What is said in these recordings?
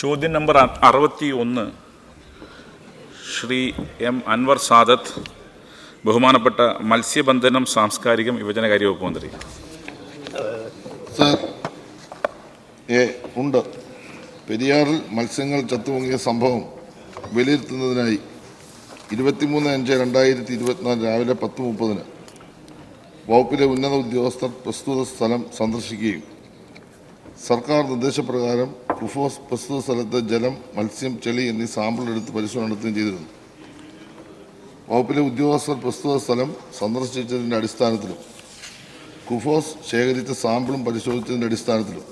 ചോദ്യം നമ്പർ അറുപത്തി ഒന്ന് ശ്രീ എം അൻവർ സാദത്ത് ബഹുമാനപ്പെട്ട മത്സ്യബന്ധനം സാംസ്കാരികം യുവജനകാര്യ വകുപ്പ് മന്ത്രി. ഉണ്ട്. പെരിയാറിൽ മത്സ്യങ്ങൾ ചത്തുപൊങ്ങിയ സംഭവം വിലയിരുത്തുന്നതിനായി ഇരുപത്തിമൂന്ന് അഞ്ച് രണ്ടായിരത്തി ഇരുപത്തിനാല് രാവിലെ പത്ത് മുപ്പതിന് വകുപ്പിലെ ഉന്നത ഉദ്യോഗസ്ഥർ പ്രസ്തുത സ്ഥലം സന്ദർശിക്കുകയും സർക്കാർ നിർദ്ദേശപ്രകാരം കുഫോസ് പ്രസ്തുത സ്ഥലത്ത് ജലം മത്സ്യം ചെളി എന്നീ സാമ്പിൾ എടുത്ത് പരിശോധന നടത്തുകയും ചെയ്തിരുന്നു. വകുപ്പിലെ ഉദ്യോഗസ്ഥർ പ്രസ്തുത സ്ഥലം സന്ദർശിച്ചതിന്റെ അടിസ്ഥാനത്തിലും കുഫോസ് ശേഖരിച്ച സാമ്പിളും പരിശോധിച്ചതിന്റെ അടിസ്ഥാനത്തിലും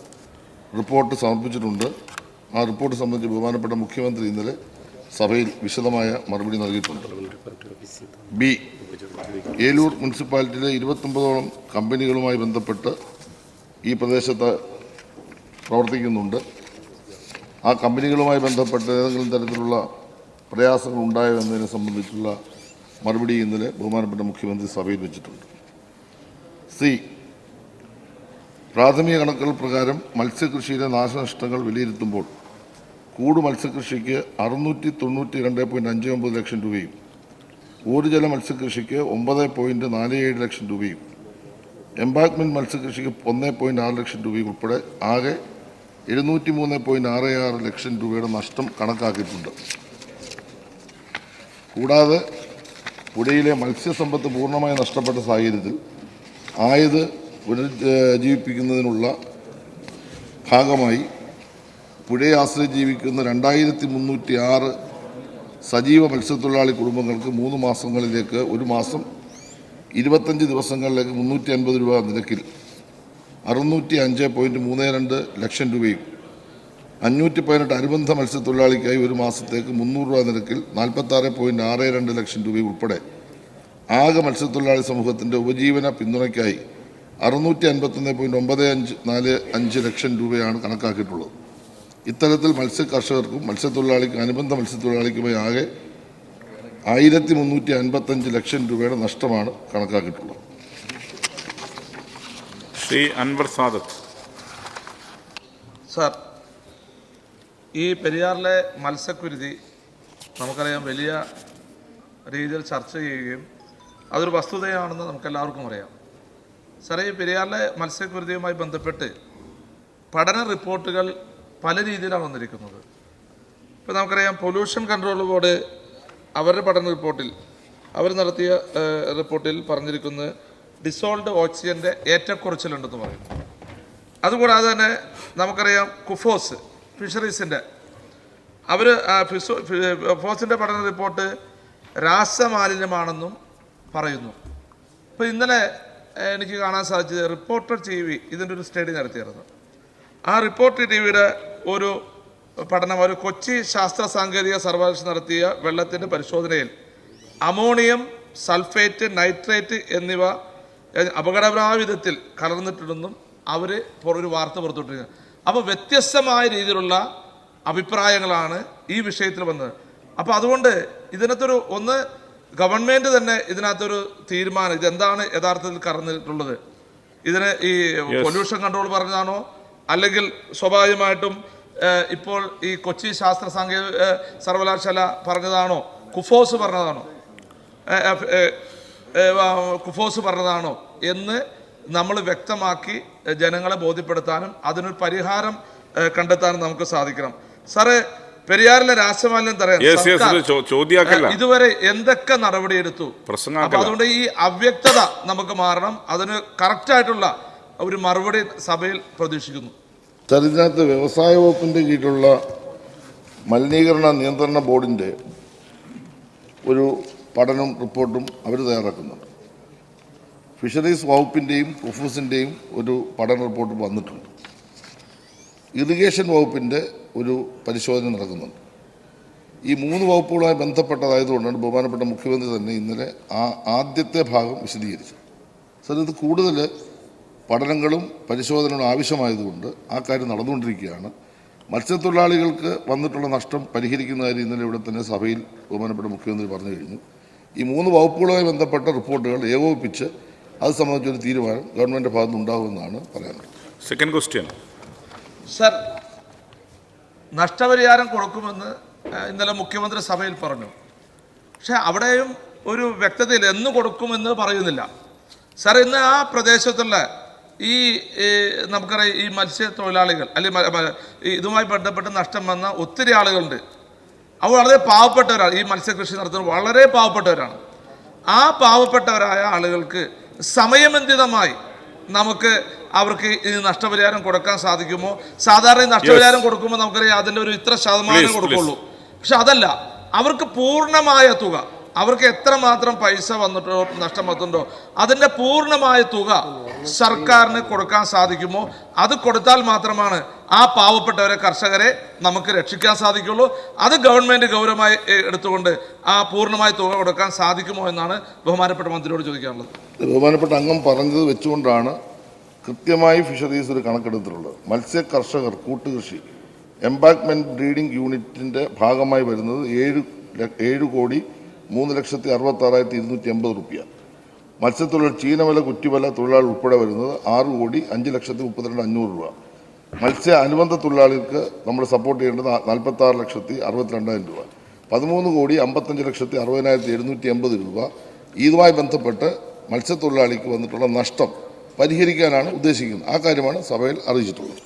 റിപ്പോർട്ട് സമർപ്പിച്ചിട്ടുണ്ട്. ആ റിപ്പോർട്ട് സംബന്ധിച്ച് ബഹുമാനപ്പെട്ട മുഖ്യമന്ത്രി ഇന്നലെ സഭയിൽ വിശദമായ മറുപടി നൽകിയിട്ടുണ്ട്. ബി. ഏലൂർ മുനിസിപ്പാലിറ്റിയിലെ ഇരുപത്തൊമ്പതോളം കമ്പനികളുമായി ബന്ധപ്പെട്ട് ഈ പ്രദേശത്ത് പ്രവർത്തിക്കുന്നുണ്ട്. ആ കമ്പനികളുമായി ബന്ധപ്പെട്ട് ഏതെങ്കിലും തരത്തിലുള്ള പ്രയാസങ്ങൾ ഉണ്ടായോ എന്നതിനെ സംബന്ധിച്ചുള്ള മറുപടി ഇന്നലെ ബഹുമാനപ്പെട്ട മുഖ്യമന്ത്രി സഭയിൽ വെച്ചിട്ടുണ്ട്. സി. പ്രാഥമിക കണക്കുകൾ പ്രകാരം മത്സ്യകൃഷിയിലെ നാശനഷ്ടങ്ങൾ വിലയിരുത്തുമ്പോൾ കൂട് മത്സ്യകൃഷിക്ക് അറുന്നൂറ്റി തൊണ്ണൂറ്റി രണ്ട് പോയിന്റ് അഞ്ച് ഒമ്പത് ലക്ഷം രൂപയും ഊർജല മത്സ്യകൃഷിക്ക് ഒമ്പത് പോയിന്റ് നാല് ഏഴ് ലക്ഷം രൂപയും എംബാക്ക്മെന്റ് മത്സ്യകൃഷിക്ക് ഒന്ന് പോയിന്റ് ആറ് ലക്ഷം രൂപയും ഉൾപ്പെടെ ആകെ എഴുന്നൂറ്റി മൂന്ന് പോയിന്റ് ആറ് ആറ് ലക്ഷം രൂപയുടെ നഷ്ടം കണക്കാക്കിയിട്ടുണ്ട്. കൂടാതെ പുഴയിലെ മത്സ്യസമ്പത്ത് പൂർണമായി നഷ്ടപ്പെട്ട സാഹചര്യത്തിൽ ആയത് പുനരുജ്ജീവിപ്പിക്കുന്നതിനുള്ള ഭാഗമായി പുഴയെ ആശ്രയിച്ച് ജീവിക്കുന്ന രണ്ടായിരത്തി മുന്നൂറ്റി ആറ് സജീവ മത്സ്യത്തൊഴിലാളി കുടുംബങ്ങൾക്ക് മൂന്ന് മാസങ്ങളിലേക്ക് ഒരു മാസം ഇരുപത്തഞ്ച് ദിവസങ്ങളിലേക്ക് മുന്നൂറ്റി അൻപത് രൂപ നിരക്കിൽ അറുന്നൂറ്റി അഞ്ച് പോയിന്റ് മൂന്ന് രണ്ട് ലക്ഷം രൂപയും അഞ്ഞൂറ്റി പതിനെട്ട് അനുബന്ധ മത്സ്യത്തൊഴിലാളിക്കായി ഒരു മാസത്തേക്ക് മുന്നൂറ് രൂപ നിരക്കിൽ നാൽപ്പത്താറ് പോയിന്റ് ആറ് രണ്ട് ലക്ഷം രൂപയും ഉൾപ്പെടെ ആകെ മത്സ്യത്തൊഴിലാളി സമൂഹത്തിന്റെ ഉപജീവന പിന്തുണയ്ക്കായി അറുന്നൂറ്റി അൻപത്തൊന്ന് പോയിന്റ് ഒമ്പത് അഞ്ച് നാല് അഞ്ച് ലക്ഷം രൂപയാണ് കണക്കാക്കിയിട്ടുള്ളത്. ഇത്തരത്തിൽ മത്സ്യ കർഷകർക്കും മത്സ്യത്തൊഴിലാളിക്കും അനുബന്ധ മത്സ്യത്തൊഴിലാളിക്കുമായി ആകെ ആയിരത്തി മുന്നൂറ്റി അൻപത്തഞ്ച് ലക്ഷം രൂപയുടെ നഷ്ടമാണ് കണക്കാക്കിയിട്ടുള്ളത്. ശ്രീ അൻവർ സാദത്ത്. സർ ഈ പെരിയാറിലെ മത്സ്യക്കുരുതി നമുക്കറിയാം വലിയ രീതിയിൽ ചർച്ച ചെയ്യുകയും അതൊരു വസ്തുതയാണെന്ന് നമുക്കെല്ലാവർക്കും അറിയാം. സാറേ ഈ പെരിയാറിലെ മത്സ്യക്കുരുതിയുമായി ബന്ധപ്പെട്ട് പഠന റിപ്പോർട്ടുകൾ പല രീതിയിലാണ് വന്നിരിക്കുന്നത്. ഇപ്പോൾ നമുക്കറിയാം പൊല്യൂഷൻ കൺട്രോൾ ബോർഡ് അവരുടെ പഠന റിപ്പോർട്ടിൽ അവർ നടത്തിയ റിപ്പോർട്ടിൽ പറഞ്ഞിരിക്കുന്നത് ഡിസോൾഡ് ഓക്സിജന്റെ ഏറ്റക്കുറച്ചിലുണ്ടെന്ന് പറയുന്നു അതുകൂടാതെ തന്നെ നമുക്കറിയാം കുഫോസ് ഫിഷറീസിന്റെ അവർ ഫോസിന്റെ പഠന റിപ്പോർട്ട് രാസമാലിന്യമാണെന്നും പറയുന്നു. ഇപ്പോൾ ഇന്നലെ എനിക്ക് കാണാൻ സാധിച്ചത് റിപ്പോർട്ടർ ടി വി ഇതിന്റെ ഒരു സ്റ്റഡി നടത്തിയിരുന്നു. ആ റിപ്പോർട്ടർ ടി വിയുടെ ഒരു പഠനം ഒരു കൊച്ചി ശാസ്ത്ര സാങ്കേതിക സർവകലാശാല നടത്തിയ വെള്ളത്തിന്റെ പരിശോധനയിൽ അമോണിയം സൾഫേറ്റ് നൈട്രേറ്റ് എന്നിവ ഏഹ്, അപകടകരമായ വിധത്തിൽ കലർന്നിട്ടുണ്ടെന്നും അവർ ഒരു വാർത്ത പുറത്തുവിട്ടിരുന്നത് അപ്പോൾ വ്യത്യസ്തമായ രീതിയിലുള്ള അഭിപ്രായങ്ങളാണ് ഈ വിഷയത്തിൽ വന്നത്. അപ്പോൾ അതുകൊണ്ട് ഇതിനകത്തൊരു ഒന്ന് ഗവൺമെന്റ് തന്നെ ഇതിനകത്തൊരു തീരുമാനം ഇതെന്താണ് യഥാർത്ഥത്തിൽ കറന്നിട്ടുള്ളത്? ഇതിന് ഈ പൊല്യൂഷൻ കൺട്രോൾ പറഞ്ഞതാണോ? അല്ലെങ്കിൽ സ്വാഭാവികമായിട്ടും ഇപ്പോൾ ഈ കൊച്ചി ശാസ്ത്ര സാങ്കേതിക സർവകലാശാല പറഞ്ഞതാണോ? കുഫോസ് പറഞ്ഞതാണോ? കുഫോസ് പറഞ്ഞതാണോ എന്ന് നമ്മൾ വ്യക്തമാക്കി ജനങ്ങളെ ബോധ്യപ്പെടുത്താനും അതിനൊരു പരിഹാരം കണ്ടെത്താനും നമുക്ക് സാധിക്കണം. സാറേ പെരിയാറിലെ രാസമാലിന്യം തടയാൻ ഇതുവരെ എന്തൊക്കെ നടപടിയെടുത്തു? അപ്പൊ അതുകൊണ്ട് ഈ അവ്യക്തത നമുക്ക് മാറണം. അതിന് കറക്റ്റായിട്ടുള്ള ഒരു മറുപടി സഭയിൽ പ്രതീക്ഷിക്കുന്നു. സാർ ഇതിനകത്ത് വ്യവസായ വകുപ്പിന്റെ കീഴിലുള്ള മലിനീകരണ നിയന്ത്രണ ബോർഡിന്റെ ഒരു പഠനവും റിപ്പോർട്ടും അവർ തയ്യാറാക്കുന്നുണ്ട്. ഫിഷറീസ് വകുപ്പിന്റെയും പ്രൊഫസിന്റെയും ഒരു പഠന റിപ്പോർട്ട് വന്നിട്ടുണ്ട്. ഇറിഗേഷൻ വകുപ്പിന്റെ ഒരു പരിശോധന നടക്കുന്നുണ്ട്. ഈ മൂന്ന് വകുപ്പുകളുമായി ബന്ധപ്പെട്ടതായതുകൊണ്ടാണ് ബഹുമാനപ്പെട്ട മുഖ്യമന്ത്രി തന്നെ ഇന്നലെ ആ ആദ്യത്തെ ഭാഗം വിശദീകരിച്ചു സാർ ഇത് കൂടുതൽ പഠനങ്ങളും പരിശോധനകളും ആവശ്യമായതുകൊണ്ട് ആ കാര്യം നടന്നുകൊണ്ടിരിക്കുകയാണ്. മത്സ്യത്തൊഴിലാളികൾക്ക് വന്നിട്ടുള്ള നഷ്ടം പരിഹരിക്കുന്ന കാര്യം ഇന്നലെ ഇവിടെ തന്നെ സഭയിൽ ബഹുമാനപ്പെട്ട മുഖ്യമന്ത്രി പറഞ്ഞു കഴിഞ്ഞു. ഈ മൂന്ന് വകുപ്പുകളുമായി ബന്ധപ്പെട്ട റിപ്പോർട്ടുകൾ ഏകോപിപ്പിച്ച് അത് സംബന്ധിച്ചൊരു തീരുമാനം ഗവൺമെന്റ് ഭാഗത്ത് ഉണ്ടാകുമെന്നാണ് പറയാനുള്ളത്. സെക്കൻഡ് ക്വസ്റ്റ്യൻ സർ നഷ്ടപരിഹാരം കൊടുക്കുമെന്ന് ഇന്നലെ മുഖ്യമന്ത്രി സഭയിൽ പറഞ്ഞു. പക്ഷെ അവിടെയും ഒരു വ്യക്തതയിൽ എന്ന് കൊടുക്കുമെന്ന് പറയുന്നില്ല. സർ ഇന്ന് ആ പ്രദേശത്തുള്ള ഈ ഈ നമുക്കറിയാം ഈ മത്സ്യത്തൊഴിലാളികൾ അല്ലെങ്കിൽ ഇതുമായി ബന്ധപ്പെട്ട് നഷ്ടം വന്ന ഒത്തിരി ആളുകളുണ്ട്. അവർ വളരെ പാവപ്പെട്ടവരാണ്. ഈ മത്സ്യകൃഷി നടത്തുന്നത് വളരെ പാവപ്പെട്ടവരാണ്. ആ പാവപ്പെട്ടവരായ ആളുകൾക്ക് സമയബന്ധിതമായി നമുക്ക് അവർക്ക് ഈ നഷ്ടപരിഹാരം കൊടുക്കാൻ സാധിക്കുമോ? സാധാരണ ഈ നഷ്ടപരിഹാരം കൊടുക്കുമ്പോൾ നമുക്കറിയാം അതിന്റെ ഒരു ഇത്ര ശതമാനം കൊടുക്കുള്ളൂ. പക്ഷെ അതല്ല അവർക്ക് പൂർണമായ തുക അവർക്ക് എത്ര മാത്രം പൈസ വന്നിട്ടോ നഷ്ടം വന്നിട്ടുണ്ടോ അതിന്റെ പൂർണമായ തുക സർക്കാരിന് കൊടുക്കാൻ സാധിക്കുമോ? അത് കൊടുത്താൽ മാത്രമാണ് ആ പാവപ്പെട്ടവരെ കർഷകരെ നമുക്ക് രക്ഷിക്കാൻ സാധിക്കുള്ളൂ. അത് ഗവൺമെന്റ് ഗൗരവമായി എടുത്തുകൊണ്ട് ആ പൂർണമായ തുക കൊടുക്കാൻ സാധിക്കുമോ എന്നാണ് ബഹുമാനപ്പെട്ട മന്ത്രിയോട് ചോദിക്കാനുള്ളത്. ബഹുമാനപ്പെട്ട അംഗം പറഞ്ഞത് വെച്ചുകൊണ്ടാണ് കൃത്യമായി ഫിഷറീസ് ഒരു കണക്കെടുത്തിട്ടുള്ളത്. മത്സ്യ കർഷകർ കൂട്ടുകൃഷി എംബാക്ക്മെന്റ് ബ്രീഡിംഗ് യൂണിറ്റിന്റെ ഭാഗമായി വരുന്നത് ഏഴ് ഏഴ് കോടി മൂന്ന് ലക്ഷത്തി അറുപത്തി ആറായിരത്തി ഇരുന്നൂറ്റി എൺപത് റുപ്യ. മത്സ്യത്തൊഴിലാളി ചീനവല കുറ്റിവല തൊഴിലാളി ഉൾപ്പെടെ വരുന്നത് ആറ് കോടി അഞ്ച് ലക്ഷത്തി മുപ്പത്തിരണ്ട് അഞ്ഞൂറ് രൂപ. മത്സ്യ അനുബന്ധ തൊഴിലാളികൾക്ക് നമ്മൾ സപ്പോർട്ട് ചെയ്യേണ്ടത് നാൽപ്പത്തി ആറ് ലക്ഷത്തി അറുപത്തിരണ്ടായിരം രൂപ. പതിമൂന്ന് കോടി അമ്പത്തഞ്ച് ലക്ഷത്തി അറുപതിനായിരത്തി എഴുന്നൂറ്റി എൺപത് രൂപ. ഇതുമായി ബന്ധപ്പെട്ട് മത്സ്യത്തൊഴിലാളിക്ക് വന്നിട്ടുള്ള നഷ്ടം പരിഹരിക്കാനാണ് ഉദ്ദേശിക്കുന്നത്. ആ കാര്യമാണ് സഭയിൽ അറിയിച്ചിട്ടുള്ളത്.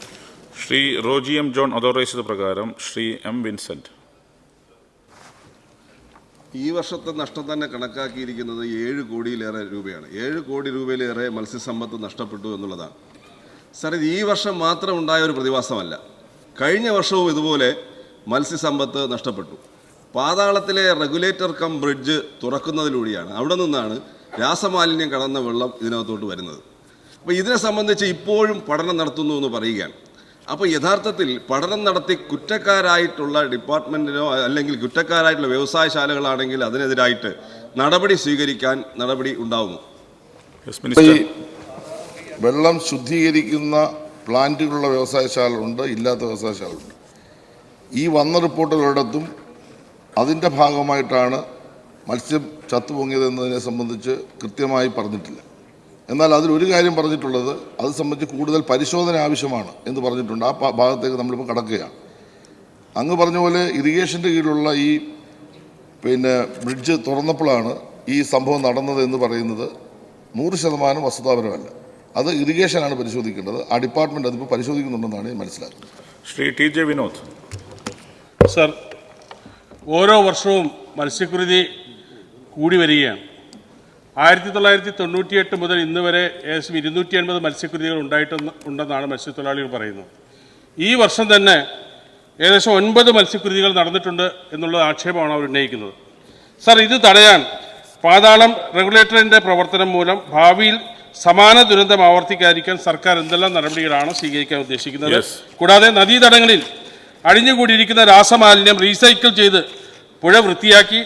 ശ്രീ റോജി എം ജോൺ അതോറൈസ്ഡ് പ്രകാരം ശ്രീ എം വിൻസെന്റ്. ഈ വർഷത്തെ നഷ്ടം തന്നെ കണക്കാക്കിയിരിക്കുന്നത് ഏഴ് കോടിയിലേറെ രൂപയാണ്. ഏഴ് കോടി രൂപയിലേറെ മത്സ്യസമ്പത്ത് നഷ്ടപ്പെട്ടു എന്നുള്ളതാണ്. സാർ ഇത് ഈ വർഷം മാത്രം ഉണ്ടായ ഒരു പ്രതിഭാസമല്ല. കഴിഞ്ഞ വർഷവും ഇതുപോലെ മത്സ്യസമ്പത്ത് നഷ്ടപ്പെട്ടു. പാതാളത്തിലെ റെഗുലേറ്റർ കം ബ്രിഡ്ജ് തുറക്കുന്നതിലൂടെയാണ് അവിടെ നിന്നാണ് രാസമാലിന്യം കടന്ന വെള്ളം ഇതിനകത്തോട്ട് വരുന്നത്. അപ്പോൾ ഇതിനെ സംബന്ധിച്ച് ഇപ്പോഴും പഠനം നടത്തുന്നു എന്ന് പറയുകയാണ്. അപ്പോൾ യഥാർത്ഥത്തിൽ പഠനം നടത്തി കുറ്റക്കാരായിട്ടുള്ള ഡിപ്പാർട്ട്മെന്റിനോ അല്ലെങ്കിൽ കുറ്റക്കാരായിട്ടുള്ള വ്യവസായശാലകളാണെങ്കിൽ അതിനെതിരായിട്ട് നടപടി സ്വീകരിക്കാൻ നടപടി ഉണ്ടാവുമോ വെള്ളം ശുദ്ധീകരിക്കുന്ന പ്ലാന്റുകളുള്ള വ്യവസായശാലകളുണ്ട് ഇല്ലാത്ത വ്യവസായശാലകളുണ്ട്. ഈ വന്ന റിപ്പോർട്ടുകളിടത്തും അതിന്റെ ഭാഗമായിട്ടാണ് മത്സ്യം ചത്തുപൊങ്ങിയത് എന്നതിനെ സംബന്ധിച്ച് കൃത്യമായി പറഞ്ഞിട്ടില്ല. എന്നാൽ അതിലൊരു കാര്യം പറഞ്ഞിട്ടുള്ളത് അത് സംബന്ധിച്ച് കൂടുതൽ പരിശോധന ആവശ്യമാണ് എന്ന് പറഞ്ഞിട്ടുണ്ട്. ആ ഭാഗത്തേക്ക് നമ്മളിപ്പോൾ കടക്കുകയാണ്. അങ്ങ് പറഞ്ഞ പോലെ ഇറിഗേഷന്റെ കീഴിലുള്ള ഈ പിന്നെ ബ്രിഡ്ജ് തുറന്നപ്പോഴാണ് ഈ സംഭവം നടന്നത് എന്ന് പറയുന്നത് നൂറ് ശതമാനം വസ്തുതാപരമല്ല. അത് ഇറിഗേഷനാണ് പരിശോധിക്കേണ്ടത്. ആ ഡിപ്പാർട്ട്മെന്റ് അതിപ്പോൾ പരിശോധിക്കുന്നുണ്ടെന്നാണ് ഞാൻ മനസ്സിലാക്കുന്നത്. Shri T J Vinod. Sir ഓരോ വർഷവും മത്സ്യകൃതി കൂടി വരികയാണ്. ആയിരത്തി തൊള്ളായിരത്തി തൊണ്ണൂറ്റിയെട്ട് മുതൽ ഇന്ന് വരെ ഏകദേശം ഇരുന്നൂറ്റി അൻപത് മത്സ്യക്കുരുതികൾ ഉണ്ടായിട്ടെന്ന് ഉണ്ടെന്നാണ് മത്സ്യത്തൊഴിലാളികൾ പറയുന്നത്. ഈ വർഷം തന്നെ ഏകദേശം ഒൻപത് മത്സ്യകൃതികൾ നടന്നിട്ടുണ്ട് എന്നുള്ള ആക്ഷേപമാണ് അവർ ഉന്നയിക്കുന്നത്. സർ ഇത് തടയാൻ പാതാളം റെഗുലേറ്ററിന്റെ പ്രവർത്തനം മൂലം ഭാവിയിൽ സമാന ദുരന്തം ആവർത്തിക്കാതിരിക്കാൻ സർക്കാർ എന്തെല്ലാം നടപടികളാണ് സ്വീകരിക്കാൻ ഉദ്ദേശിക്കുന്നത്? കൂടാതെ നദീതടങ്ങളിൽ അഴിഞ്ഞുകൂടിയിരിക്കുന്ന രാസമാലിന്യം റീസൈക്കിൾ ചെയ്ത് പുഴ വൃത്തിയാക്കി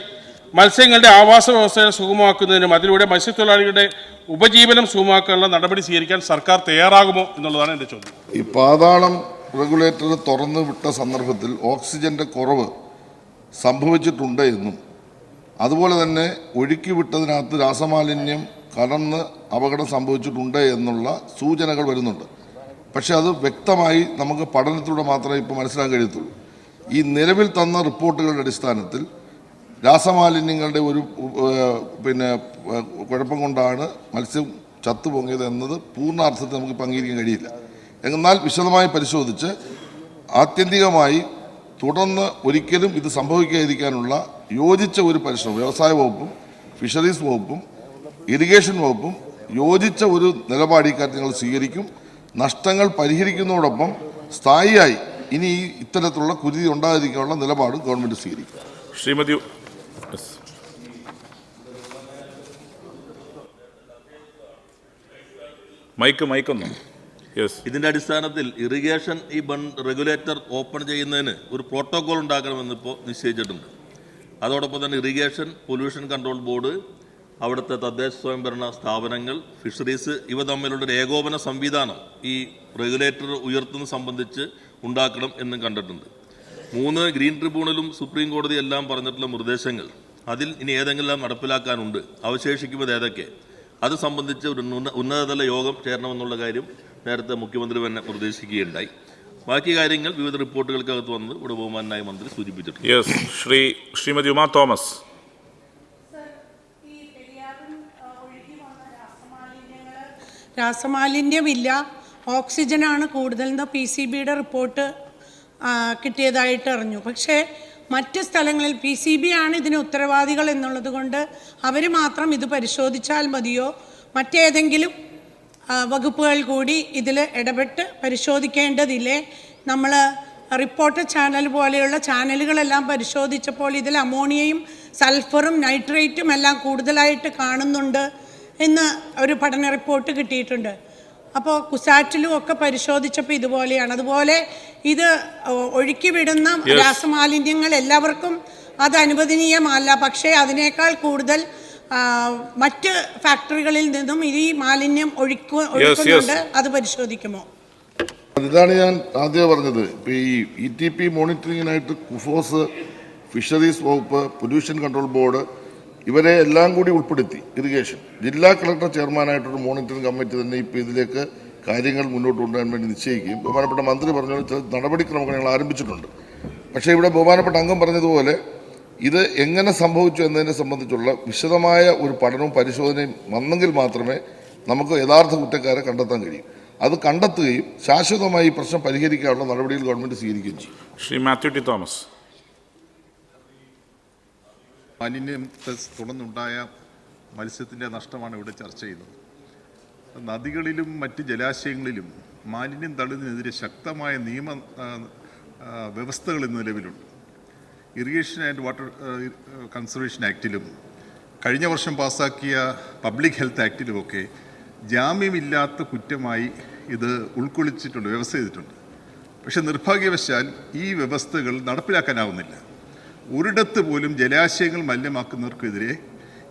മത്സ്യങ്ങളുടെ ആവാസ വ്യവസ്ഥയെ സുഗമമാക്കുന്നതിനും അതിലൂടെ മത്സ്യത്തൊഴിലാളികളുടെ ഉപജീവനം സുഗമമാക്കാനുള്ള നടപടി സ്വീകരിക്കാൻ സർക്കാർ തയ്യാറാകുമോ എന്നുള്ളതാണ് എന്റെ ചോദ്യം. ഈ പാതാളം റെഗുലേറ്റർ തുറന്നു വിട്ട സന്ദർഭത്തിൽ ഓക്സിജന്റെ കുറവ് സംഭവിച്ചിട്ടുണ്ട് എന്നും അതുപോലെ തന്നെ ഒഴുക്കി വിട്ടതിനകത്ത് രാസമാലിന്യം കലർന്ന് അപകടം സംഭവിച്ചിട്ടുണ്ട് എന്നുള്ള സൂചനകൾ വരുന്നുണ്ട്. പക്ഷെ അത് വ്യക്തമായി നമുക്ക് പഠനത്തിലൂടെ മാത്രമേ ഇപ്പോൾ മനസ്സിലാക്കാൻ കഴിയത്തുള്ളൂ. ഈ നിലവിൽ തന്ന റിപ്പോർട്ടുകളുടെ അടിസ്ഥാനത്തിൽ രാസമാലിന്യങ്ങളുടെ ഒരു പിന്നെ കുഴപ്പം കൊണ്ടാണ് മത്സ്യം ചത്തുപൊങ്ങിയത് എന്നത് പൂർണാർത്ഥത്തിൽ നമുക്ക് അംഗീകരിക്കാൻ കഴിയില്ല. എന്നാൽ വിശദമായി പരിശോധിച്ച് ആത്യന്തികമായി തുടർന്ന് ഒരിക്കലും ഇത് സംഭവിക്കാതിരിക്കാനുള്ള യോജിച്ച ഒരു പരിശ്രമം വ്യവസായ വകുപ്പും ഫിഷറീസ് വകുപ്പും ഇറിഗേഷൻ വകുപ്പും യോജിച്ച ഒരു നിലപാട് ഇക്കാര്യത്തിൽ ഞങ്ങൾ സ്വീകരിക്കും. നഷ്ടങ്ങൾ പരിഹരിക്കുന്നതോടൊപ്പം സ്ഥായിയായി ഇനി ഈ ഇത്തരത്തിലുള്ള കുരുതി ഉണ്ടാകാതിരിക്കാനുള്ള നിലപാടും ഗവൺമെന്റ് സ്വീകരിക്കും. ശ്രീമതി. മൈക്ക് മൈക്കൊന്നും. യെസ്. ഇതിന്റെ അടിസ്ഥാനത്തിൽ ഇറിഗേഷൻ ഈ ബൺ റെഗുലേറ്റർ ഓപ്പൺ ചെയ്യുന്നതിന് ഒരു പ്രോട്ടോകോൾ ഉണ്ടാക്കണമെന്ന് ഇപ്പോൾ നിശ്ചയിച്ചിട്ടുണ്ട്. അതോടൊപ്പം തന്നെ ഇറിഗേഷൻ പൊല്യൂഷൻ കൺട്രോൾ ബോർഡ് അവിടുത്തെ തദ്ദേശ സ്വയംഭരണ സ്ഥാപനങ്ങൾ ഫിഷറീസ് ഇവ തമ്മിലുള്ള ഏകോപന സംവിധാനം ഈ റെഗുലേറ്റർ ഉയർത്തുന്നത് സംബന്ധിച്ച് ഉണ്ടാക്കണം എന്നും കണ്ടിട്ടുണ്ട്. മൂന്ന് ഗ്രീൻ ട്രിബ്യൂണലും സുപ്രീം കോടതി എല്ലാം പറഞ്ഞിട്ടുള്ള നിർദ്ദേശങ്ങൾ. അതിൽ ഇനി ഏതെങ്കിലും നടപ്പിലാക്കാനുണ്ട്. അവശേഷിക്കുന്നത് ഏതൊക്കെ? അത് സംബന്ധിച്ച് ഒരു ഉന്നതതല യോഗം ചേരണമെന്നുള്ള കാര്യം നേരത്തെ മുഖ്യമന്ത്രി തന്നെ നിർദ്ദേശിക്കുകയുണ്ടായി. ബാക്കി കാര്യങ്ങൾ വിവിധ റിപ്പോർട്ടുകൾക്കകത്ത് വന്ന് ഇവിടെ ബഹുമാനായ മന്ത്രി സൂചിപ്പിച്ചിട്ടുണ്ട്. യെസ് ശ്രീ ശ്രീമതി ഉമാ തോമസ്. രാസമാലിന്യമില്ല. ഓക്സിജനാണ് കൂടുതൽ എന്ന് പി സി ബിയുടെ റിപ്പോർട്ട് കിട്ടിയതായിട്ട് അറിഞ്ഞു. പക്ഷേ മറ്റ് സ്ഥലങ്ങളിൽ പി സി ബി ആണ് ഇതിന് ഉത്തരവാദികൾ എന്നുള്ളത് കൊണ്ട് അവർ മാത്രം ഇത് പരിശോധിച്ചാൽ മതിയോ? മറ്റേതെങ്കിലും വകുപ്പുകൾ കൂടി ഇതിൽ ഇടപെട്ട് പരിശോധിക്കേണ്ടതില്ലേ? നമ്മൾ റിപ്പോർട്ട് ചാനൽ പോലെയുള്ള ചാനലുകളെല്ലാം പരിശോധിച്ചപ്പോൾ ഇതിൽ അമോണിയയും സൾഫറും നൈട്രേറ്റും എല്ലാം കൂടുതലായിട്ട് കാണുന്നുണ്ട്. എന്ന് ഒരു പഠന റിപ്പോർട്ട് കിട്ടിയിട്ടുണ്ട്. അപ്പോൾ കുസാറ്റിലും ഒക്കെ പരിശോധിച്ചപ്പോൾ ഇതുപോലെയാണ്. അതുപോലെ ഇത് ഒഴുക്കി വിടുന്ന രാസമാലിന്യങ്ങൾ എല്ലാവർക്കും അത് അനുവദനീയമല്ല. പക്ഷേ അതിനേക്കാൾ കൂടുതൽ മറ്റ് ഫാക്ടറികളിൽ നിന്നും ഈ മാലിന്യം ഒഴുക്കു ഒഴുക്കുന്നുണ്ട്. അത് പരിശോധിക്കുമോ? ഇതാണ് ഞാൻ ആദ്യം പറഞ്ഞത്. ഇപ്പോൾ ഈ ഇ ടി പി മോണിറ്ററിങ്ങിനായിട്ട് കുഫോസ് ഫിഷറീസ് വകുപ്പ് പൊല്യൂഷൻ കൺട്രോൾ ബോർഡ് ഇവരെ എല്ലാം കൂടി ഉൾപ്പെടുത്തി ഇറിഗേഷൻ. ജില്ലാ കളക്ടർ ചെയർമാനായിട്ടൊരു മോണിറ്ററിംഗ് കമ്മിറ്റി തന്നെ ഇപ്പോൾ ഇതിലേക്ക് കാര്യങ്ങൾ മുന്നോട്ട് കൊണ്ടുവരാൻ വേണ്ടി നിശ്ചയിക്കുകയും ബഹുമാനപ്പെട്ട മന്ത്രി പറഞ്ഞ ചില നടപടിക്രമങ്ങൾ ഞങ്ങൾ ആരംഭിച്ചിട്ടുണ്ട്. പക്ഷേ ഇവിടെ ബഹുമാനപ്പെട്ട അംഗം പറഞ്ഞതുപോലെ ഇത് എങ്ങനെ സംഭവിച്ചു എന്നതിനെ സംബന്ധിച്ചുള്ള വിശദമായ ഒരു പഠനവും പരിശോധനയും വന്നെങ്കിൽ മാത്രമേ നമുക്ക് യഥാർത്ഥ കുറ്റക്കാരെ കണ്ടെത്താൻ കഴിയും. അത് കണ്ടെത്തുകയും ശാശ്വതമായി ഈ പ്രശ്നം പരിഹരിക്കാനുള്ള നടപടികൾ ഗവൺമെന്റ് സ്വീകരിക്കുകയും ചെയ്യും. ശ്രീ മാത്യു ടി തോമസ്. മാലിന്യത്തെ തുടർന്നുണ്ടായ മത്സ്യത്തിന്റെ നഷ്ടമാണ് ഇവിടെ ചർച്ച ചെയ്യുന്നത്. നദികളിലും മറ്റ് ജലാശയങ്ങളിലും മാലിന്യം തള്ളുന്നതിനെതിരെ ശക്തമായ നിയമ വ്യവസ്ഥകൾ ഇന്ന് നിലവിലുണ്ട്. ഇറിഗേഷൻ ആൻഡ് വാട്ടർ കൺസർവേഷൻ ആക്റ്റിലും കഴിഞ്ഞ വർഷം പാസ്സാക്കിയ പബ്ലിക് ഹെൽത്ത് ആക്റ്റിലുമൊക്കെ ജാമ്യമില്ലാത്ത കുറ്റമായി ഇത് ഉൾക്കൊള്ളിച്ചിട്ടുണ്ട് വ്യവസ്ഥ ചെയ്തിട്ടുണ്ട്. പക്ഷേ നിർഭാഗ്യവശാൽ ഈ വ്യവസ്ഥകൾ നടപ്പിലാക്കാനാവുന്നില്ല. ഒരിടത്ത് പോലും ജലാശയങ്ങൾ മലിനമാക്കുന്നവർക്കെതിരെ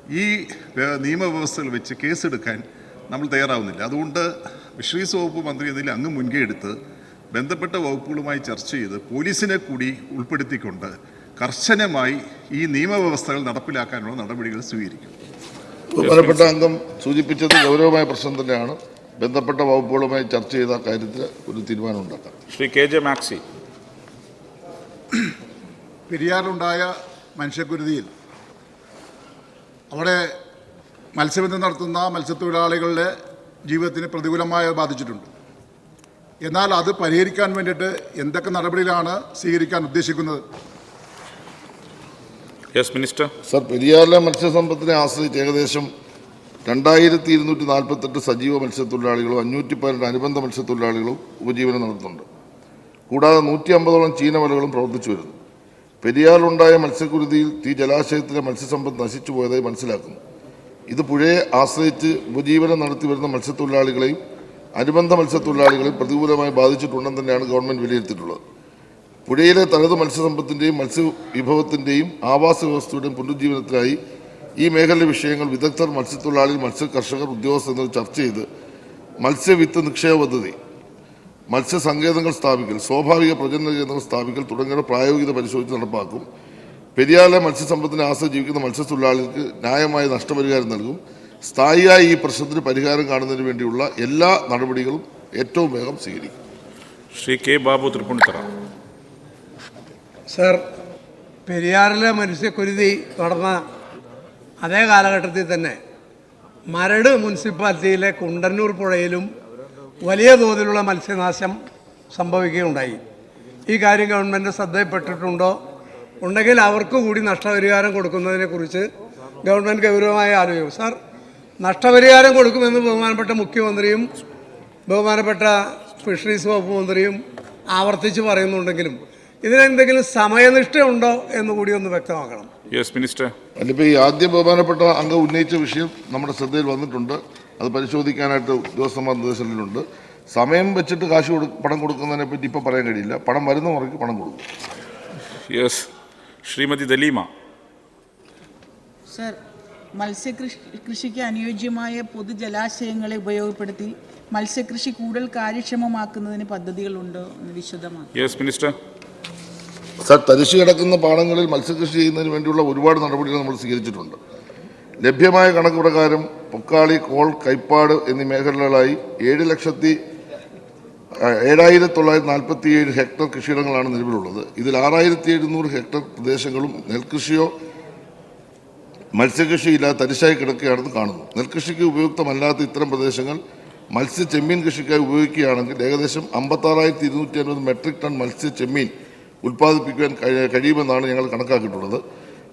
ഈ വ്യ- നിയമവ്യവസ്ഥകൾ വെച്ച് കേസെടുക്കാൻ നമ്മൾ തയ്യാറാവുന്നില്ല. അതുകൊണ്ട് ഫിഷറീസ് വകുപ്പ് മന്ത്രി ഇതിൽ അങ്ങ് മുൻകൈ എടുത്ത് ബന്ധപ്പെട്ട വകുപ്പുകളുമായി ചർച്ച ചെയ്ത് പോലീസിനെ കൂടി ഉൾപ്പെടുത്തിക്കൊണ്ട് കർശനമായി ഈ നിയമവ്യവസ്ഥകൾ നടപ്പിലാക്കാനുള്ള നടപടികൾ സ്വീകരിക്കും. ബഹുമാനപ്പെട്ട അംഗം സൂചിപ്പിച്ചത് ഗൗരവമായ പ്രശ്നം തന്നെയാണ്. ബന്ധപ്പെട്ട വകുപ്പുകളുമായി ചർച്ച ചെയ്ത കാര്യത്തിൽ ഒരു തീരുമാനം ഉണ്ടാക്കാം. Shri K J Maxy. പെരിയാറിലുണ്ടായ മനുഷ്യക്കുരുതിയിൽ അവിടെ മത്സ്യബന്ധനം നടത്തുന്ന മത്സ്യത്തൊഴിലാളികളുടെ ജീവിതത്തിന് പ്രതികൂലമായി ബാധിച്ചിട്ടുണ്ട്. എന്നാൽ അത് പരിഹരിക്കാൻ വേണ്ടിയിട്ട് എന്തൊക്കെ നടപടികളാണ് സ്വീകരിക്കാൻ ഉദ്ദേശിക്കുന്നത്? യെസ് മിനിസ്റ്റർ സർ പെരിയാറിലെ മത്സ്യസമ്പത്തിനെ ആശ്രയിച്ച് ഏകദേശം രണ്ടായിരത്തി ഇരുന്നൂറ്റി നാൽപ്പത്തെട്ട് സജീവ മത്സ്യത്തൊഴിലാളികളും അഞ്ഞൂറ്റി പതിനെട്ട് അനുബന്ധ മത്സ്യത്തൊഴിലാളികളും ഉപജീവനം നടത്തുന്നുണ്ട്. കൂടാതെ നൂറ്റി അമ്പതോളം ചീനവലകളും പ്രവർത്തിച്ചു വരുന്നു. പെരിയാറിലുണ്ടായ മത്സ്യക്കുരുതിയിൽ തീ ജലാശയത്തിലെ മത്സ്യസമ്പത്ത് നശിച്ചു പോയതായി മനസ്സിലാക്കുന്നു. ഇത് പുഴയെ ആശ്രയിച്ച് ഉപജീവനം നടത്തി വരുന്ന മത്സ്യത്തൊഴിലാളികളെയും അനുബന്ധ മത്സ്യത്തൊഴിലാളികളെയും പ്രതികൂലമായി ബാധിച്ചിട്ടുണ്ടെന്ന് തന്നെയാണ് ഗവൺമെന്റ് വിലയിരുത്തിയിട്ടുള്ളത്. പുഴയിലെ തനത് മത്സ്യസമ്പത്തിന്റെയും മത്സ്യവിഭവത്തിന്റെയും ആവാസ വ്യവസ്ഥയുടെയും പുനരുജ്ജീവനത്തിനായി ഈ മേഖലയിലെ വിഷയങ്ങൾ വിദഗ്ധർ മത്സ്യത്തൊഴിലാളി മത്സ്യ കർഷകർ ഉദ്യോഗസ്ഥർ ചർച്ച ചെയ്ത് മത്സ്യവിത്ത് നിക്ഷേപ പദ്ധതി മത്സ്യസങ്കേതങ്ങൾ സ്ഥാപിക്കൽ സ്വാഭാവിക പ്രജനന കേന്ദ്രങ്ങൾ സ്ഥാപിക്കൽ തുടങ്ങിയവ പ്രായോഗികത പരിശോധിച്ച് നടപ്പാക്കും. പെരിയാലെ മത്സ്യസമ്പത്തിനെ ആശ്രയി ജീവിക്കുന്ന മത്സ്യത്തൊഴിലാളികൾക്ക് ന്യായമായ നഷ്ടപരിഹാരം നൽകും. സ്ഥായിയായി ഈ പ്രശ്നത്തിന് പരിഹാരം കാണുന്നതിന് വേണ്ടിയുള്ള എല്ലാ നടപടികളും ഏറ്റവും വേഗം സ്വീകരിക്കും. ശ്രീ കെ ബാബു തൃപ്പൂണിത്തറ. സർ പെരിയാറിലെ മത്സ്യക്കുരുതി നടന്ന അതേ കാലഘട്ടത്തിൽ തന്നെ മരട് മുനിസിപ്പാലിറ്റിയിലെ കുണ്ടന്നൂർ പുഴയിലും വലിയ തോതിലുള്ള മത്സ്യനാശം സംഭവിക്കുകയുണ്ടായി. ഈ കാര്യം ഗവൺമെന്റ് ശ്രദ്ധയിൽപ്പെട്ടിട്ടുണ്ടോ? ഉണ്ടെങ്കിൽ അവർക്ക് കൂടി നഷ്ടപരിഹാരം കൊടുക്കുന്നതിനെക്കുറിച്ച് ഗവൺമെന്റ് ഗൗരവമായി ആലോചിക്കും. സാർ നഷ്ടപരിഹാരം കൊടുക്കുമെന്ന് ബഹുമാനപ്പെട്ട മുഖ്യമന്ത്രിയും ബഹുമാനപ്പെട്ട ഫിഷറീസ് വകുപ്പ് മന്ത്രിയും ആവർത്തിച്ച് പറയുന്നുണ്ടെങ്കിലും ഇതിനെന്തെങ്കിലും സമയനിഷ്ഠയുണ്ടോ എന്ന് കൂടി ഒന്ന് വ്യക്തമാക്കണം. യെസ് മിനിസ്റ്റർ അതിലിപ്പോൾ ഈ ആദ്യം ബഹുമാനപ്പെട്ട അംഗം ഉന്നയിച്ച വിഷയം നമ്മുടെ ശ്രദ്ധയിൽ വന്നിട്ടുണ്ട്. അത് പരിശോധിക്കാനായിട്ട് ഉദ്യോഗസ്ഥന്മാർ നിർദ്ദേശത്തിലുണ്ട് സമയം വെച്ചിട്ട് കാശ് കൊടു പണം കൊടുക്കുന്നതിനെ പറ്റി ഇപ്പം പറയാൻ കഴിയില്ല. പണം വരുന്ന മുറയ്ക്ക് പണം കൊടുക്കും. യെസ് ശ്രീമതി ദലീമ. സർ മത്സ്യകൃഷി കൃഷിക്ക് അനുയോജ്യമായ പൊതുജലാശയങ്ങളെ ഉപയോഗപ്പെടുത്തി മത്സ്യകൃഷി കൂടുതൽ കാര്യക്ഷമമാക്കുന്നതിന് പദ്ധതികളുണ്ടോ എന്ന് വിശദമാക്കി. യെസ് മിനിസ്റ്റർ സർ തരിശു കിടക്കുന്ന പാടങ്ങളിൽ മത്സ്യകൃഷി ചെയ്യുന്നതിന് വേണ്ടിയുള്ള ഒരുപാട് നടപടികൾ നമ്മൾ സ്വീകരിച്ചിട്ടുണ്ട്. ലഭ്യമായ കണക്ക് പ്രകാരം പൊക്കാളി കോൾ കൈപ്പാട് എന്നീ മേഖലകളായി ഏഴ് ലക്ഷത്തി ഏഴായിരത്തി തൊള്ളായിരത്തി നാൽപ്പത്തി ഏഴ് ഹെക്ടർ കൃഷിയിടങ്ങളാണ് നിലവിലുള്ളത്. ഇതിൽ ആറായിരത്തി എഴുന്നൂറ് ഹെക്ടർ പ്രദേശങ്ങളും നെൽകൃഷിയോ മത്സ്യകൃഷിയില്ലാതെ തരിശായി കിടക്കുകയാണെന്ന് കാണുന്നു. നെൽകൃഷിക്ക് ഉപയുക്തമല്ലാത്ത ഇത്തരം പ്രദേശങ്ങൾ മത്സ്യ ചെമ്മീൻ കൃഷിക്കായി ഉപയോഗിക്കുകയാണെങ്കിൽ ഏകദേശം അമ്പത്താറായിരത്തി ഇരുന്നൂറ്റി അൻപത് മെട്രിക് ടൺ മത്സ്യ ചെമ്മീൻ ഉൽപ്പാദിപ്പിക്കുവാൻ കഴിയുമെന്നാണ് ഞങ്ങൾ കണക്കാക്കിയിട്ടുള്ളത്.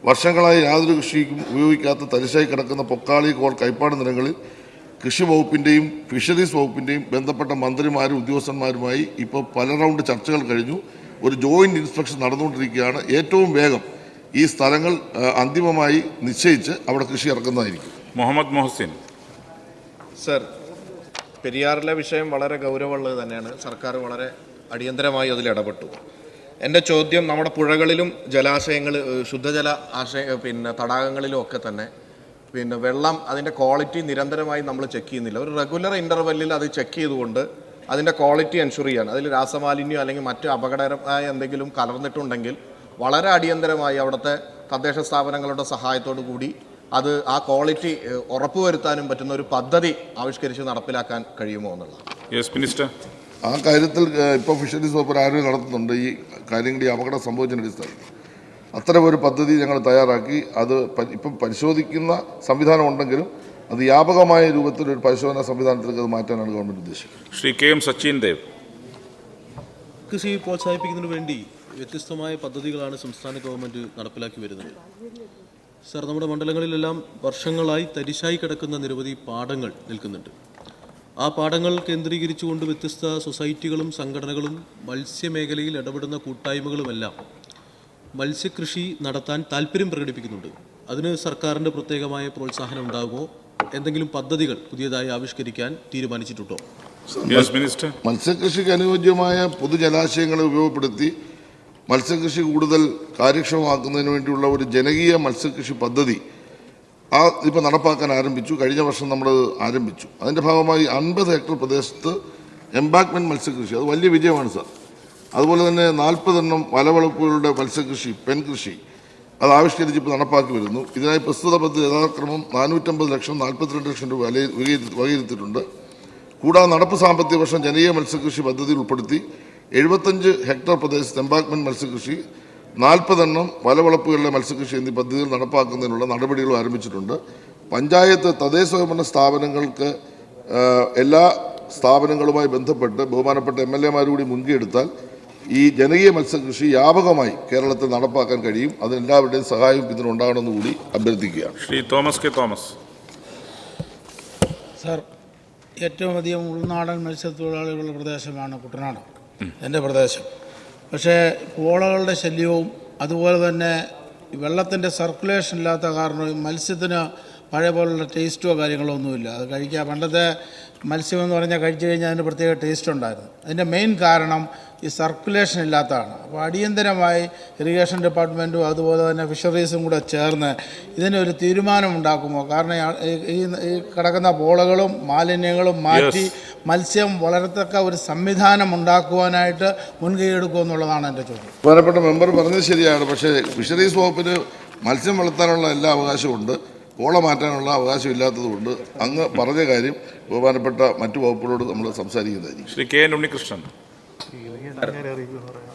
വർഷങ്ങളായി യാതൊരു കൃഷിക്കും ഉപയോഗിക്കാത്ത തരിശായി കിടക്കുന്ന പൊക്കാളി കോൾ കൈപ്പാട് നിലങ്ങളിൽ കൃഷി വകുപ്പിന്റെയും ഫിഷറീസ് വകുപ്പിന്റെയും ബന്ധപ്പെട്ട മന്ത്രിമാരും ഉദ്യോഗസ്ഥന്മാരുമായി ഇപ്പോൾ പല റൗണ്ട് ചർച്ചകൾ കഴിഞ്ഞു. ഒരു ജോയിന്റ് ഇൻസ്പെക്ഷൻ നടന്നുകൊണ്ടിരിക്കുകയാണ്. ഏറ്റവും വേഗം ഈ സ്ഥലങ്ങൾ അന്തിമമായി നിശ്ചയിച്ച് അവിടെ കൃഷി ഇറക്കുന്നതായിരിക്കും. മുഹമ്മദ് മൊഹസിൻ. സർ പെരിയാറിലെ വിഷയം വളരെ ഗൗരവമുള്ളത് തന്നെയാണ്. സർക്കാർ വളരെ അടിയന്തരമായി അതിൽ ഇടപെട്ടു. എന്റെ ചോദ്യം നമ്മുടെ പുഴകളിലും ജലാശയങ്ങൾ ശുദ്ധജല ആശയ പിന്നെ തടാകങ്ങളിലും ഒക്കെ തന്നെ പിന്നെ വെള്ളം അതിന്റെ ക്വാളിറ്റി നിരന്തരമായി നമ്മൾ ചെക്ക് ചെയ്യുന്നില്ല. ഒരു റെഗുലർ ഇന്റർവെല്ലിൽ അത് ചെക്ക് ചെയ്തുകൊണ്ട് അതിന്റെ ക്വാളിറ്റി എൻഷുർ ചെയ്യാണ്. അതിൽ രാസമാലിന്യം അല്ലെങ്കിൽ മറ്റ് അപകടകരമായ എന്തെങ്കിലും കലർന്നിട്ടുണ്ടെങ്കിൽ വളരെ അടിയന്തരമായി അവിടുത്തെ തദ്ദേശ സ്ഥാപനങ്ങളുടെ സഹായത്തോടു കൂടി അത് ആ ക്വാളിറ്റി ഉറപ്പുവരുത്താനും പറ്റുന്ന ഒരു പദ്ധതി ആവിഷ്കരിച്ച് നടപ്പിലാക്കാൻ കഴിയുമോ എന്നുള്ളത് യെസ് മിനിസ്റ്റർ. ആ കാര്യത്തിൽ ഇപ്പോൾ ഫിഷറീസ് വകുപ്പ് ആരോഗ്യം നടത്തുന്നുണ്ട്. ഈ കാര്യങ്ങൾ ഈ അപകടം സംഭവിച്ചതിന്റെ അടിസ്ഥാനത്തിൽ അത്തരം ഒരു പദ്ധതി ഞങ്ങൾ തയ്യാറാക്കി. അത് ഇപ്പം പരിശോധിക്കുന്ന സംവിധാനം ഉണ്ടെങ്കിലും അത് വ്യാപകമായ രൂപത്തിൽ ഒരു പരിശോധനാ സംവിധാനത്തിലേക്ക് അത് മാറ്റാനാണ് ഗവൺമെന്റ് ഉദ്ദേശിക്കുന്നത്. Shri K M Sachin Dev. കൃഷി പ്രോത്സാഹിപ്പിക്കുന്നതിന് വേണ്ടി വ്യത്യസ്തമായ പദ്ധതികളാണ് സംസ്ഥാന ഗവൺമെന്റ് നടപ്പിലാക്കി വരുന്നത്. സർ നമ്മുടെ മണ്ഡലങ്ങളിലെല്ലാം വർഷങ്ങളായി തരിശായി കിടക്കുന്ന നിരവധി പാടങ്ങൾ നിൽക്കുന്നുണ്ട്. ആ പാടങ്ങൾ കേന്ദ്രീകരിച്ചുകൊണ്ട് വ്യത്യസ്ത സൊസൈറ്റികളും സംഘടനകളും മത്സ്യമേഖലയിൽ ഇടപെടുന്ന കൂട്ടായ്മകളുമെല്ലാം മത്സ്യകൃഷി നടത്താൻ താല്പര്യം പ്രകടിപ്പിക്കുന്നുണ്ട്. അതിന് സർക്കാരിന്റെ പ്രത്യേകമായ പ്രോത്സാഹനം ഉണ്ടാകുമോ? എന്തെങ്കിലും പദ്ധതികൾ പുതിയതായി ആവിഷ്കരിക്കാൻ തീരുമാനിച്ചിട്ടുണ്ടോ? യെസ് മിനിസ്റ്റർ മത്സ്യകൃഷിക്ക് അനുയോജ്യമായ പൊതുജലാശയങ്ങളെ ഉപയോഗപ്പെടുത്തി മത്സ്യകൃഷി കൂടുതൽ കാര്യക്ഷമമാക്കുന്നതിന് വേണ്ടിയുള്ള ഒരു ജനകീയ മത്സ്യകൃഷി പദ്ധതി ആ ഇപ്പോൾ നടപ്പാക്കാൻ ആരംഭിച്ചു. കഴിഞ്ഞ വർഷം നമ്മൾ ആരംഭിച്ചു. അതിന്റെ ഭാഗമായി അൻപത് ഹെക്ടർ പ്രദേശത്ത് എംബാക്ക്മെന്റ് മത്സ്യകൃഷി. അത് വലിയ വിജയമാണ് സാർ. അതുപോലെ തന്നെ നാൽപ്പതെണ്ണം വലവളപ്പുകളുടെ മത്സ്യകൃഷി പെൻകൃഷി അത് ആവിഷ്കരിച്ച് ഇപ്പോൾ നടപ്പാക്കി വരുന്നു. ഇതിനായി പ്രസ്തുത പദ്ധതി യഥാക്രമം നാനൂറ്റമ്പത് ലക്ഷം നാൽപ്പത്തിരണ്ട് ലക്ഷം രൂപ വകയിരുത്തിയിട്ടുണ്ട്. കൂടാതെ നടപ്പ് സാമ്പത്തിക വർഷം ജനകീയ മത്സ്യകൃഷി പദ്ധതിയിൽ ഉൾപ്പെടുത്തി എഴുപത്തഞ്ച് ഹെക്ടർ പ്രദേശത്ത് എംബാക്ക്മെന്റ് മത്സ്യകൃഷി നാൽപ്പതെണ്ണം വലവളപ്പുകളിലെ മത്സ്യകൃഷി എന്നീ പദ്ധതികൾ നടപ്പാക്കുന്നതിനുള്ള നടപടികളും ആരംഭിച്ചിട്ടുണ്ട്. പഞ്ചായത്ത് തദ്ദേശ സ്വയംഭരണ സ്ഥാപനങ്ങൾക്ക് എല്ലാ സ്ഥാപനങ്ങളുമായി ബന്ധപ്പെട്ട് ബഹുമാനപ്പെട്ട എം എൽ എമാരുകൂടി മുൻകിയെടുത്താൽ ഈ ജനകീയ മത്സ്യകൃഷി വ്യാപകമായി കേരളത്തിൽ നടപ്പാക്കാൻ കഴിയും. അതിനെല്ലാവരുടെയും സഹായം സഹായം ഇതിനുണ്ടാകണമെന്ന് കൂടി അഭ്യർത്ഥിക്കുകയാണ്. ശ്രീ തോമസ് കെ തോമസ്. സാർ ഏറ്റവും അധികം ഉൾനാടൻ മത്സ്യത്തൊഴിലാളികളുടെ പ്രദേശമാണ് കുട്ടനാട്. എന്റെ പ്രദേശം. പക്ഷേ പോളകളുടെ ശല്യവും അതുപോലെ തന്നെ വെള്ളത്തിന്റെ സർക്കുലേഷൻ ഇല്ലാത്ത കാരണം മത്സ്യത്തിന് പഴയ പോലുള്ള ടേസ്റ്റോ കാര്യങ്ങളോ ഒന്നുമില്ല. അത് കഴിക്കുക പണ്ടത്തെ മത്സ്യം എന്ന് പറഞ്ഞാൽ കഴിച്ചു കഴിഞ്ഞാൽ അതിന് പ്രത്യേക ടേസ്റ്റ് ഉണ്ടായിരുന്നു. അതിന്റെ മെയിൻ കാരണം ഈ സർക്കുലേഷൻ ഇല്ലാത്തതാണ്. അപ്പോൾ അടിയന്തരമായി ഇറിഗേഷൻ ഡിപ്പാർട്ട്മെന്റും അതുപോലെ തന്നെ ഫിഷറീസും കൂടെ ചേർന്ന് ഇതിനൊരു തീരുമാനം ഉണ്ടാക്കുമോ കാരണം ഈ ഈ കിടക്കുന്ന പോളകളും മാലിന്യങ്ങളും മാറ്റി മത്സ്യം വളരത്തക്ക ഒരു സംവിധാനം ഉണ്ടാക്കുവാനായിട്ട് മുൻകൈ എടുക്കുമെന്നുള്ളതാണ് എന്റെ ചോദ്യം. പ്രധാനപ്പെട്ട മെമ്പർ പറഞ്ഞത് ശരിയാണ്. പക്ഷേ ഫിഷറീസ് വകുപ്പിന് മത്സ്യം വളർത്താനുള്ള എല്ലാ അവകാശവും ഉണ്ട്. പോള മാറ്റാനുള്ള അവകാശം ഇല്ലാത്തതുകൊണ്ട് അങ്ങ് പറഞ്ഞ കാര്യം ബഹുമാനപ്പെട്ട മറ്റു വകുപ്പുകളോട് നമ്മൾ സംസാരിക്കുന്നതായിരിക്കും. Shri K N Unnikrishnan.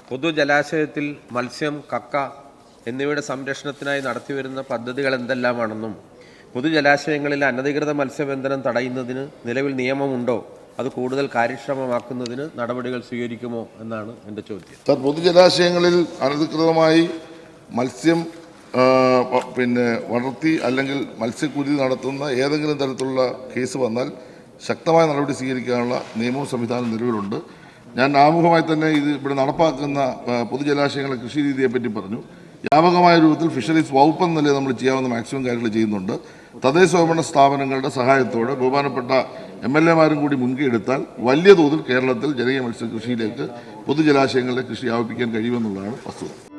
പൊതുജലാശയത്തിൽ മത്സ്യം കക്ക എന്നിവയുടെ സംരക്ഷണത്തിനായി നടത്തിവരുന്ന പദ്ധതികൾ എന്തെല്ലാമാണെന്നും പൊതുജലാശയങ്ങളിൽ അനധികൃത മത്സ്യബന്ധനം തടയുന്നതിന് നിലവിൽ നിയമമുണ്ടോ അത് കൂടുതൽ കാര്യക്ഷമമാക്കുന്നതിന് നടപടികൾ സ്വീകരിക്കുമോ എന്നാണ് എന്റെ ചോദ്യം. സാർ പൊതുജലാശയങ്ങളിൽ അനധികൃതമായി മത്സ്യം പിന്നെ വളർത്തി അല്ലെങ്കിൽ മത്സ്യക്കുരുതി നടത്തുന്ന ഏതെങ്കിലും തരത്തിലുള്ള കേസ് വന്നാൽ ശക്തമായ നടപടി സ്വീകരിക്കാനുള്ള നിയമവും സംവിധാനം നിലവിലുണ്ട്. ഞാൻ ആമുഖമായി തന്നെ ഇത് ഇവിടെ നടപ്പാക്കുന്ന പൊതുജലാശയങ്ങളെ കൃഷി രീതിയെ പറ്റി പറഞ്ഞു. വ്യാപകമായ രൂപത്തിൽ ഫിഷറീസ് വകുപ്പ് എന്ന നിലയിൽ നമ്മൾ ചെയ്യാവുന്ന മാക്സിമം കാര്യങ്ങൾ ചെയ്യുന്നുണ്ട്. തദ്ദേശ സ്ഥാപനങ്ങളുടെ സഹായത്തോടെ ബഹുമാനപ്പെട്ട എം എൽ എമാരും കൂടി മുൻകൈ എടുത്താൽ വലിയ തോതിൽ കേരളത്തിൽ ജനകീയ മത്സ്യകൃഷിയിലേക്ക് പൊതുജലാശയങ്ങളിലെ കൃഷി വ്യാപിപ്പിക്കാൻ കഴിയുമെന്നുള്ളതാണ് വസ്തുത.